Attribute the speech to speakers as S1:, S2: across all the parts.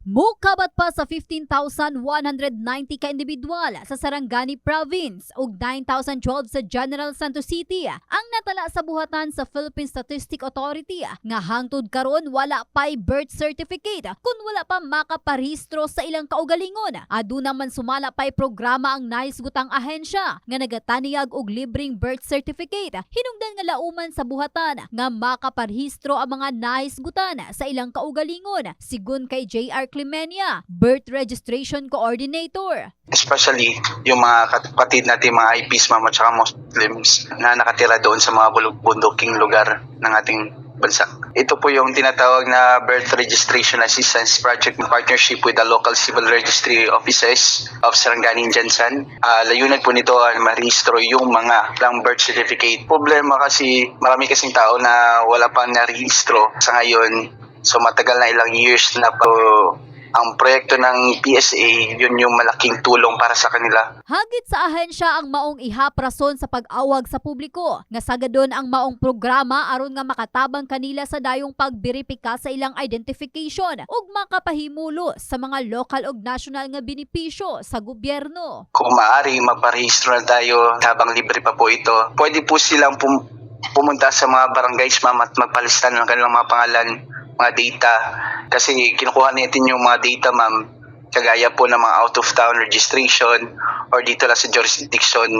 S1: Mukabat pa sa 15,190 ka individual sa Sarangani Province ug 9,012 sa General Santos City ang natala sa buhatan sa Philippine Statistic Authority nga hangtod karon wala pay birth certificate kun wala pa makaparehistro sa ilang kaugalingon. Aduna man sumala pay programa ang naisgutang ahensya nga nagataniyag og libreng birth certificate hinungdan nga lauman sa buhatan nga makaparehistro ang mga naisgutan sa ilang kaugalingon sigun kay JR Clemenia, Birth Registration Coordinator.
S2: especially yung mga kapatid natin mga IPs ma'am at saka Muslims na nakatira doon sa mga bunduking lugar ng ating bansa. Ito po yung tinatawag na Birth Registration Assistance Project in partnership with the local civil registry offices of Sarangani Jansan. Ah, layunan po nito ay marehistro yung mga lang birth certificate. Problema kasi marami kasing tao na wala pang narehistro sa ngayon. So matagal na ilang years na po ang proyekto ng PSA, yun yung malaking tulong para sa kanila.
S1: Hagit sa ahensya ang maong ihaprason sa pag-awag sa publiko nga sagadon ang maong programa aron nga makatabang kanila sa dayong pagberipika sa ilang identification ug makapahimulo sa mga lokal ug national nga benepisyo sa gobyerno.
S2: Kung maaari, magparehistro na tayo habang libre pa po ito. Pwede po silang pum- pumunta sa mga barangays ma'am at magpalista ng kanilang mga pangalan, mga data. Kasi kinukuha natin yung mga data ma'am, kagaya po ng mga out of town registration or dito lang sa jurisdiction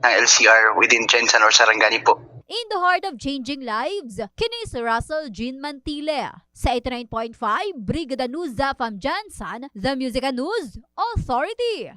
S2: ng LCR within Jensen or Sarangani po.
S1: In the heart of changing lives, kini si Russell Jean Mantile. Sa 89.5, Brigada News from Jansan, The Music News Authority.